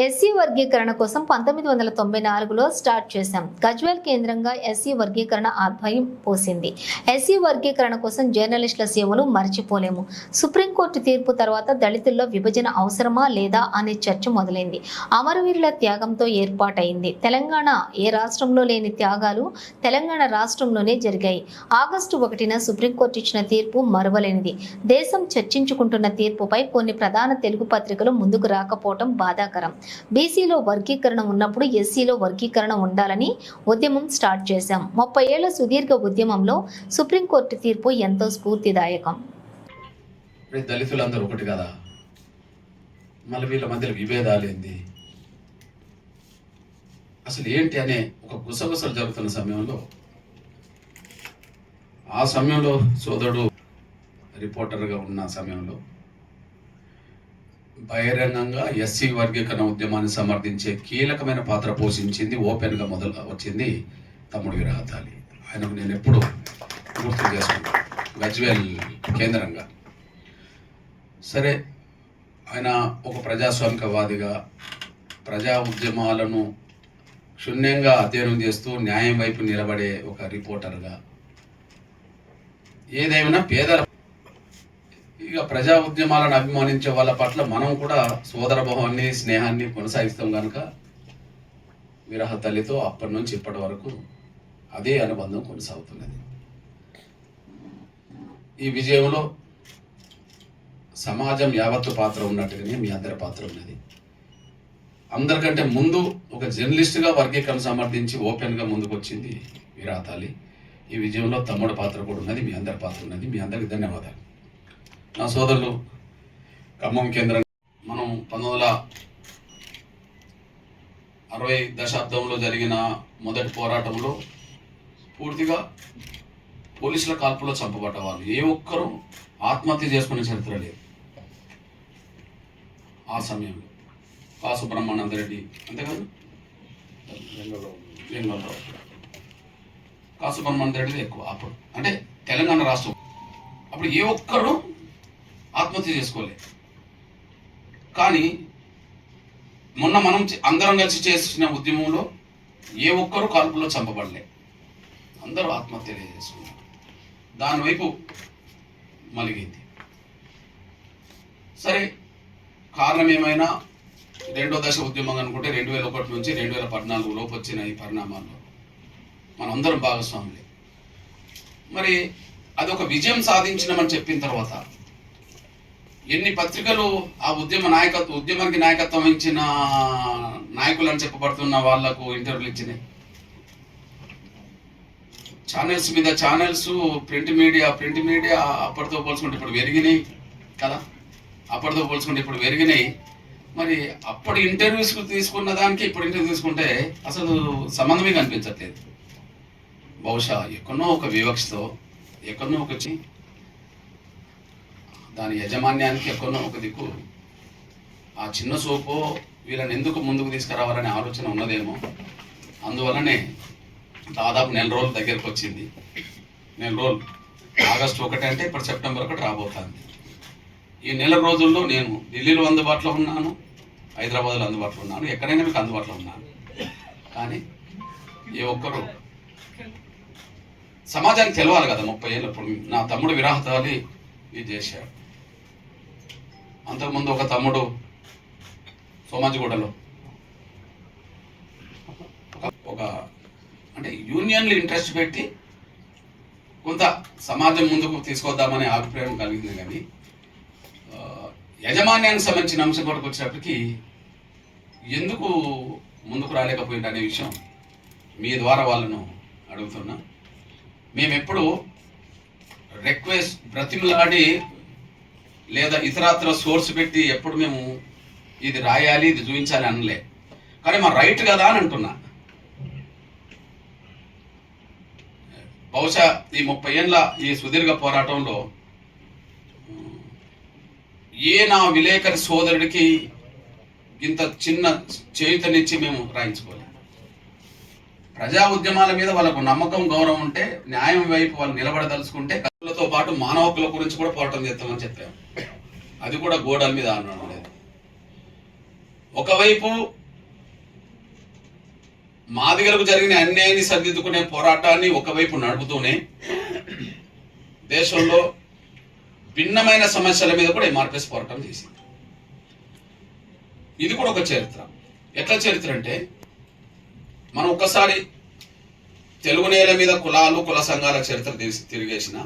SC వర్గీకరణ కోసం పంతొమ్మిది వందల తొంభై నాలుగులో స్టార్ట్ చేశాం. గజ్వేల్ కేంద్రంగా ఎస్సీ వర్గీకరణ ఆధ్వర్యం పోసింది. ఎస్సీ వర్గీకరణ కోసం జర్నలిస్టుల సేవలు మర్చిపోలేము. సుప్రీంకోర్టు తీర్పు తర్వాత దళితుల్లో విభజన అవసరమా లేదా అనే చర్చ మొదలైంది. అమరవీరుల త్యాగంతో ఏర్పాటైంది. తెలంగాణ ఏ రాష్ట్రంలో లేని త్యాగాలు తెలంగాణ రాష్ట్రంలోనే జరిగాయి. ఆగస్టు ఒకటిన సుప్రీంకోర్టు ఇచ్చిన తీర్పు మరువలేనిది. దేశం చర్చించుకుంటున్న తీర్పుపై కొన్ని ప్రధాన తెలుగు పత్రికలు ముందుకు రాకపోవడం బాధాకరం. బీసీలో వర్గీకరణ ఉన్నప్పుడు ఎస్సీలో వర్గీకరణ ఉండాలని ఉద్యమం స్టార్ట్ చేశాం. ముప్పై ఏళ్ళ సుదీర్ఘ ఉద్యమంలో సుప్రీంకోర్టు తీర్పు ఎంతో స్ఫూర్తిదాయకం. దళితులందరూ ఒకటి కదా. మళ్ళీ వీళ్ళ మధ్యలో విభేదాలు ఏంది? అసలు ఏంటి అనే ఒక గుసగుసలు జరుగుతున్న సమయంలో ఆ సమయంలో సోదరుడు రిపోర్టర్గా ఉన్న సమయంలో బహిరంగంగా ఎస్సీ వర్గీకరణ ఉద్యమాన్ని సమర్థించే కీలకమైన పాత్ర పోషించింది ఓపెన్గా మొదలు వచ్చింది తమ్ముడు విరాతాలి ఆయనకు నేను ఎప్పుడు గుర్తు చేసుకున్నాను గజ్వేల్ కేంద్రంగా. సరే ఆయన ఒక ప్రజాస్వామికవాదిగా ప్రజా ఉద్యమాలను క్షుణ్ణంగా అధ్యయనం చేస్తూ న్యాయం వైపు నిలబడే ఒక రిపోర్టర్గా ఏదేమైనా పేదల ఇక ప్రజా ఉద్యమాలను అభిమానించే వాళ్ళ పట్ల మనం కూడా సోదరభావాన్ని స్నేహాన్ని కొనసాగిస్తాం కనుక విరహ తల్లితో అప్పటి నుంచి ఇప్పటి వరకు అదే అనుబంధం కొనసాగుతున్నది. ఈ విజయంలో సమాజం యావత్తు పాత్ర ఉన్నట్టుగానే మీ అందరి పాత్ర ఉన్నది. అందరికంటే ముందు ఒక జర్నలిస్ట్గా వర్గీకరణ సమర్థించి ఓపెన్గా ముందుకు వచ్చింది విరాతాలి ఈ విజయంలో తమ్ముడు పాత్ర కూడా ఉన్నది మీ అందరి పాత్ర ఉన్నది. మీ అందరికి ధన్యవాదాలు. నా సోదరులు ఖమ్మం కేంద్రం. మనం పంతొమ్మిది వందల అరవై దశాబ్దంలో జరిగిన మొదటి పోరాటంలో పూర్తిగా పోలీసుల కాల్పులో చంపబడ్డవాళ్ళు. ఏ ఒక్కరూ ఆత్మహత్య చేసుకునే చరిత్ర లేదు. ఆ సమయంలో కాసుబ్రహ్మానంద రెడ్డి అంతేకాదు? వెంగళరావు రెడ్డి ఎక్కువ అప్పుడు. అంటే తెలంగాణ రాష్ట్రం. అప్పుడు ఏ ఒక్కరు ఆత్మహత్య చేసుకోలే కానీ మొన్న మనం అందరం కలిసి చేసిన ఉద్యమంలో ఏ ఒక్కరు కాల్పులో చంపబడలే. అందరూ ఆత్మహత్య చేసుకున్నారు. దాని వైపు మలిగింది. సరే కారణం ఏమైనా? రెండో దశ ఉద్యమం అనుకుంటే రెండు వేల ఒకటి నుంచి రెండు వేల పద్నాలుగు లోపు వచ్చిన ఈ పరిణామాల్లో మనందరం భాగస్వాములే. మరి అదొక విజయం సాధించినామని చెప్పిన తర్వాత ఎన్ని పత్రికలు ఆ ఉద్యమ నాయకత్వం ఉద్యమానికి నాయకత్వం వహించిన నాయకులు అని చెప్పబడుతున్న వాళ్ళకు ఇంటర్వ్యూలు ఇచ్చినాయి. ఛానల్స్ మీద channels print media print media అప్పటితో పోల్చుకుంటే ఇప్పుడు పెరిగినాయి కదా. అప్పటితో పోల్చుకుంటే ఇప్పుడు పెరిగినాయి. మరి అప్పటి ఇంటర్వ్యూస్ తీసుకున్న దానికి ఇప్పుడు ఇంటర్వ్యూ తీసుకుంటే అసలు సంబంధమే కనిపించట్లేదు. బహుశా ఎక్కడో ఒక వివక్షతో ఎక్కడో ఒక చిన్న దాని యజమాన్యానికి ఎక్కడో ఒక దిక్కు. ఆ చిన్న సోపు వీళ్ళని ఎందుకు ముందుకు తీసుకురావాలనే ఆలోచన ఉన్నదేమో. అందువలనే దాదాపు నెల రోజుల దగ్గరకు వచ్చింది. నెల రోజులు. ఆగస్టు ఒకటి అంటే ఇప్పుడు సెప్టెంబర్ ఒకటి రాబోతుంది. ఈ నెల రోజుల్లో నేను ఢిల్లీలో అందుబాటులో ఉన్నాను హైదరాబాద్లో అందుబాటులో ఉన్నాను ఎక్కడైనా మీకు అందుబాటులో ఉన్నాను. కానీ ఏ ఒక్కరు సమాజానికి తెలవాలి కదా ముప్పై ఏళ్ళు. ఇప్పుడు నా తమ్ముడు విరాహతాలి ఇది చేశాడు అంతకుముందు ఒక తమ్ముడు సోమాజిగూడలో. ఒక- ఒక అంటే యూనియన్లు ఇంట్రెస్ట్ పెట్టి కొంత సమాజం ముందుకు తీసుకొద్దామనే అభిప్రాయం కలిగింది కానీ యజమాన్యానికి సంబంధించిన అంశం కొరకు వచ్చేటప్పటికి ఎందుకు ముందుకు రాలేకపోయింది అనే విషయం మీ ద్వారా వాళ్ళను అడుగుతున్నా. మేము ఎప్పుడు రిక్వెస్ట్ బ్రతిమలాడి లేదా ఇతరత్ర సోర్స్ పెట్టి ఎప్పుడు మేము ఇది రాయాలి ఇది చూపించాలి అనలే. కానీ మా రైట్ కదా అని అంటున్నా. బహుశా ఈ ముప్పై ఏళ్ళ ఈ సుదీర్ఘ పోరాటంలో ఏ నా విలేకరి సోదరుడికి ఇంత చిన్న చేయుతనిచ్చి మేము రాయించుకోలేము ప్రజా ఉద్యమాల మీద వాళ్ళకు నమ్మకం గౌరవం ఉంటే న్యాయం వైపు వాళ్ళు నిలబడదలుచుకుంటే కథలతో పాటు మానవ హక్కుల గురించి కూడా పోరాటం చేస్తామని చెప్పాము. అది కూడా గోడల మీద అనడం లేదు. ఒకవైపు మాదిగలకు జరిగిన అన్యాయాన్ని సరిదిద్దుకునే పోరాటాన్ని ఒకవైపు నడుపుతూనే దేశంలో భిన్నమైన సమస్యల మీద కూడా ఎంఆర్పిఎస్ పోరాటం చేసింది. ఇది కూడా ఒక చరిత్ర. ఎట్లా చరిత్ర అంటే మనం ఒక్కసారి తెలుగు నేల మీద కులాలు కుల సంఘాల చరిత్ర తిరిగేసిన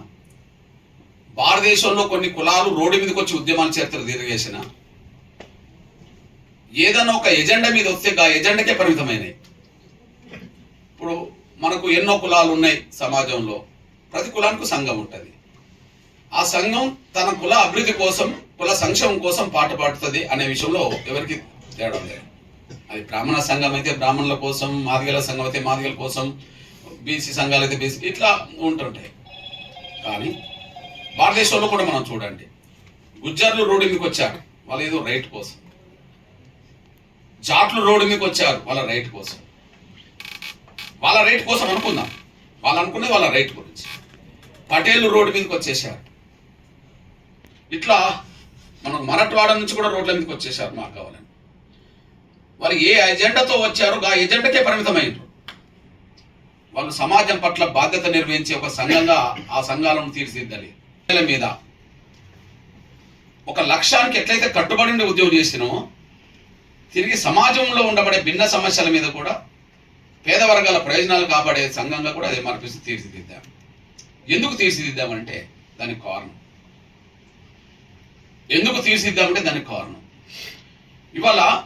భారతదేశంలో కొన్ని కులాలు రోడ్డు మీదకి వచ్చి ఉద్యమాలు చరిత్ర తిరిగేసిన ఏదైనా ఒక ఎజెండా మీద వస్తే ఆ ఎజెండాకే పరిమితమైనవి ఇప్పుడు మనకు ఎన్నో కులాలు ఉన్నాయి సమాజంలో. ప్రతి కులానికి సంఘం ఉంటుంది. ఆ సంఘం తన కుల అభివృద్ధి కోసం కుల సంక్షేమం కోసం పాటు పాడుతుంది అనే విషయంలో ఎవరికి తేడా లేదు. అది బ్రాహ్మణ సంఘం అయితే బ్రాహ్మణుల కోసం మాదిగల సంఘం అయితే మాదిగల కోసం బీసీ సంఘాలు అయితే బీసీ ఇట్లా ఉంటుంటాయి. కానీ భారతదేశంలో కూడా మనం చూడండి. గుజ్జర్లు రోడ్డు మీదకి వచ్చారు. వాళ్ళు ఏదో రైట్ కోసం. జాట్లు రోడ్డు మీదకి వచ్చారు వాళ్ళ రైట్ కోసం. వాళ్ళ రైట్ కోసం అనుకుందాం. వాళ్ళు అనుకునే వాళ్ళ రైట్ గురించి. పటేల్ రోడ్డు మీదకి వచ్చేసారు ఇట్లా మనం మరట్వాడ నుంచి కూడా రోడ్ల మీదకి వచ్చేసారు మాకు కావాలని. వాళ్ళు ఏ ఎజెండాతో వచ్చారో ఆ ఎజెండాకే పరిమితమైనరు వాళ్ళు సమాజం పట్ల బాధ్యత నిర్వహించే ఒక సంఘంగా ఆ సంఘాలను తీర్చిదిద్దాలి మీద ఒక లక్ష్యానికి ఎట్లయితే కట్టుబడి ఉండి ఉద్యోగం చేసినో తిరిగి సమాజంలో ఉండబడే భిన్న సమస్యల మీద కూడా పేద వర్గాల ప్రయోజనాలు కాపాడే సంఘంగా కూడా అదే మార్పిస్తూ తీర్చిదిద్దాం. ఎందుకు తీర్చిదిద్దామంటే దానికి కారణం. ఎందుకు తీర్చిదిద్దామంటే దానికి కారణం. ఇవాళ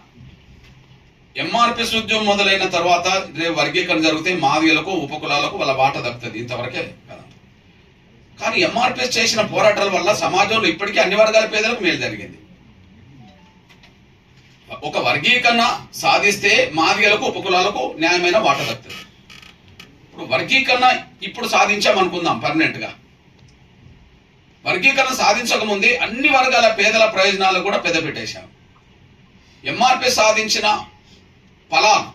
ఎంఆర్పిఎస్ ఉద్యమం మొదలైన తర్వాత రేపు వర్గీకరణ జరిగితే మాదిగలకు ఉపకులాలకు వాళ్ళ వాట దక్కుతుంది. ఇంతవరకే కానీ ఎంఆర్పిఎస్ చేసిన పోరాటాల వల్ల సమాజంలో ఇప్పటికీ అన్ని వర్గాల పేదలకు మేలు జరిగింది. ఒక వర్గీకరణ సాధిస్తే మాదిగలకు ఉపకులాలకు న్యాయమైన వాట దక్కుతుంది. ఇప్పుడు వర్గీకరణ ఇప్పుడు సాధించామనుకుందాం పర్మనెంట్గా వర్గీకరణ సాధించకముందే అన్ని వర్గాల పేదల ప్రయోజనాలు కూడా పెద్ద పెట్టేశాం. ఎంఆర్పీ సాధించిన ఫలాలు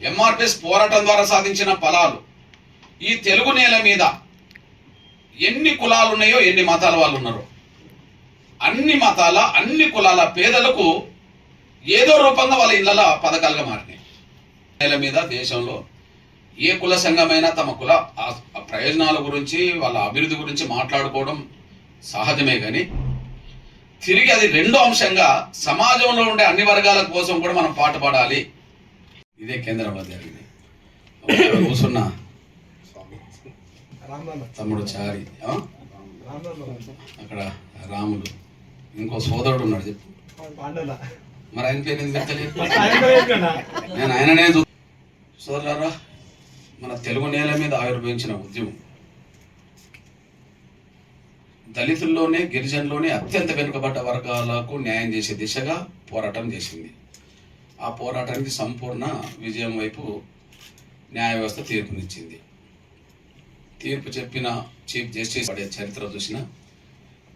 ఎంఆర్పిఎస్ పోరాటం ద్వారా సాధించిన ఫలాలు ఈ తెలుగు నేల మీద ఎన్ని కులాలు ఉన్నాయో ఎన్ని మతాల వాళ్ళు ఉన్నారో. అన్ని మతాల అన్ని కులాల పేదలకు ఏదో రూపంగా వాళ్ళ ఇళ్ళ పథకాలుగా మారినాయి. నేల మీద దేశంలో ఏ కుల సంఘమైనా తమ కుల ప్రయోజనాల గురించి వాళ్ళ అభివృద్ధి గురించి మాట్లాడుకోవడం సహజమే కానీ తిరిగి అది రెండో అంశంగా సమాజంలో ఉండే అన్ని వర్గాల కోసం కూడా మనం పాటు పాడాలి ఇదే కేంద్రంలో జరిగింది. అక్కడ కూర్చున్న. తమ్ముడు చారి? అక్కడ రాములు ఇంకో సోదరుడు ఉన్నాడు చెప్పు. మరి ఆయన పేరు ఎందుకు నేను ఆయననే చూ సోదరులారా మన తెలుగు నేల మీద ఆవిర్భవించిన ఉద్యమం. దళితుల్లోనే గిరిజనులోనే అత్యంత వెనుకబడ్డ వర్గాలకు న్యాయం చేసే దిశగా పోరాటం చేసింది. ఆ పోరాటానికి సంపూర్ణ విజయం వైపు న్యాయ వ్యవస్థ తీర్పునిచ్చింది. తీర్పు చెప్పిన చీఫ్ జస్టిస్ పడే చరిత్ర చూసిన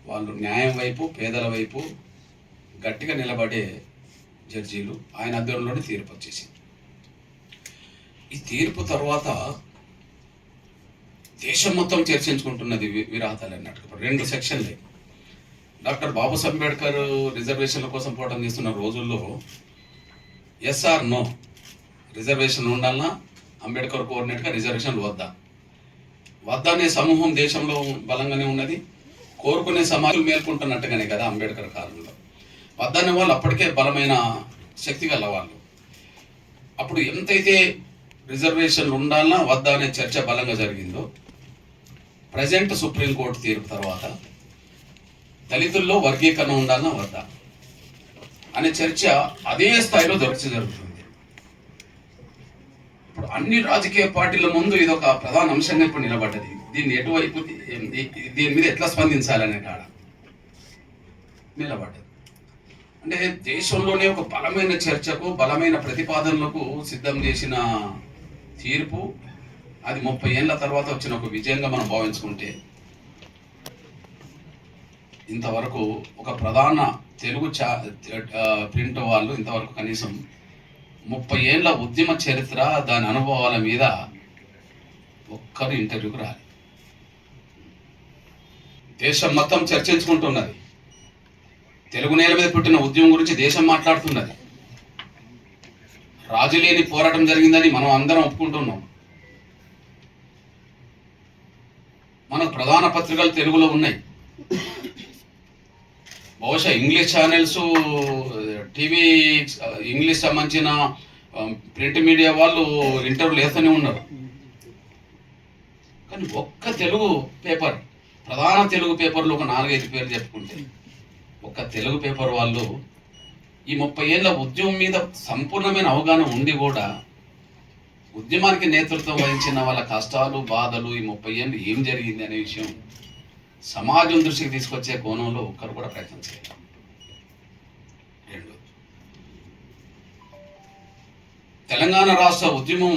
వాళ్ళు న్యాయం వైపు పేదల వైపు గట్టిగా నిలబడే జడ్జీలు ఆయన అధ్వర్యంలోనే తీర్పు వచ్చేసింది. ఈ తీర్పు తర్వాత దేశం మొత్తం చర్చించుకుంటున్నది వి- విరాతాలు అన్నట్టు రెండు సెక్షన్లే. డాక్టర్ బాబు అంబేద్కర్ రిజర్వేషన్ల కోసం పోరాటం చేస్తున్న రోజుల్లో ఎస్ఆర్ నో రిజర్వేషన్ ఉండాలన్నా అంబేద్కర్ కోఆర్డినేట్గా రిజర్వేషన్లు వద్దా? వద్దనే అనే సమూహం దేశంలో బలంగానే ఉన్నది. కోరుకునే సమాజం మేల్కొంటున్నట్టుగానే కదా అంబేద్కర్ కాలంలో. వద్దనే వాళ్ళు అప్పటికే బలమైన శక్తి గల వాళ్ళు. అప్పుడు ఎంతైతే రిజర్వేషన్లు ఉండాలన్నా వద్దా అనే చర్చ బలంగా జరిగిందో ప్రజెంట్ సుప్రీంకోర్టు తీర్పు తర్వాత దళితుల్లో వర్గీకరణ ఉండాలన్నా వద్దా అనే చర్చ అదే స్థాయిలో చర్చ జరుగుతుంది. అన్ని రాజకీయ పార్టీల ముందు ఇది ఒక ప్రధాన అంశంగా ఇప్పుడు నిలబడ్డది. దీన్ని ఎటువైపు దీని మీద ఎట్లా స్పందించాలనే కాడ నిలబడ్డది. అంటే దేశంలోనే ఒక బలమైన చర్చకు బలమైన ప్రతిపాదనలకు సిద్ధం చేసిన తీర్పు అది ముప్పై ఏళ్ళ తర్వాత వచ్చిన ఒక విజయంగా మనం భావించుకుంటే ఇంతవరకు ఒక ప్రధాన తెలుగు చా ప్రింట్ వాళ్ళు ఇంతవరకు కనీసం ముప్పై ఏళ్ళ ఉద్యమ చరిత్ర దాని అనుభవాల మీద ఒక్కరు ఇంటర్వ్యూకి రాలి దేశం మొత్తం చర్చించుకుంటున్నది. తెలుగు నేల మీద పుట్టిన ఉద్యమం గురించి దేశం మాట్లాడుతున్నది. రాజు లేని పోరాటం జరిగిందని మనం అందరం ఒప్పుకుంటున్నాం. మన ప్రధాన పత్రికలు తెలుగులో ఉన్నాయి. బహుశా ఇంగ్లీష్ ఛానల్స్ టీవీ ఇంగ్లీష్ సంబంధించిన ప్రింట్ మీడియా వాళ్ళు ఇంటర్వ్యూలు వేస్తూనే ఉన్నారు. కానీ ఒక్క తెలుగు పేపర్ ప్రధాన తెలుగు పేపర్లు ఒక నాలుగైదు పేర్లు చెప్పుకుంటే ఒక్క తెలుగు పేపర్ వాళ్ళు ఈ ముప్పై ఏళ్ళ ఉద్యమం మీద సంపూర్ణమైన అవగాహన ఉండి కూడా ఉద్యమానికి నేతృత్వం వహించిన వాళ్ళ కష్టాలు బాధలు ఈ ముప్పై ఏళ్ళు ఏం జరిగింది అనే విషయం సమాజం దృష్టికి తీసుకొచ్చే కోణంలో ఒక్కరు కూడా ప్రయత్నం చేయాలి రెండు తెలంగాణ రాష్ట్ర ఉద్యమం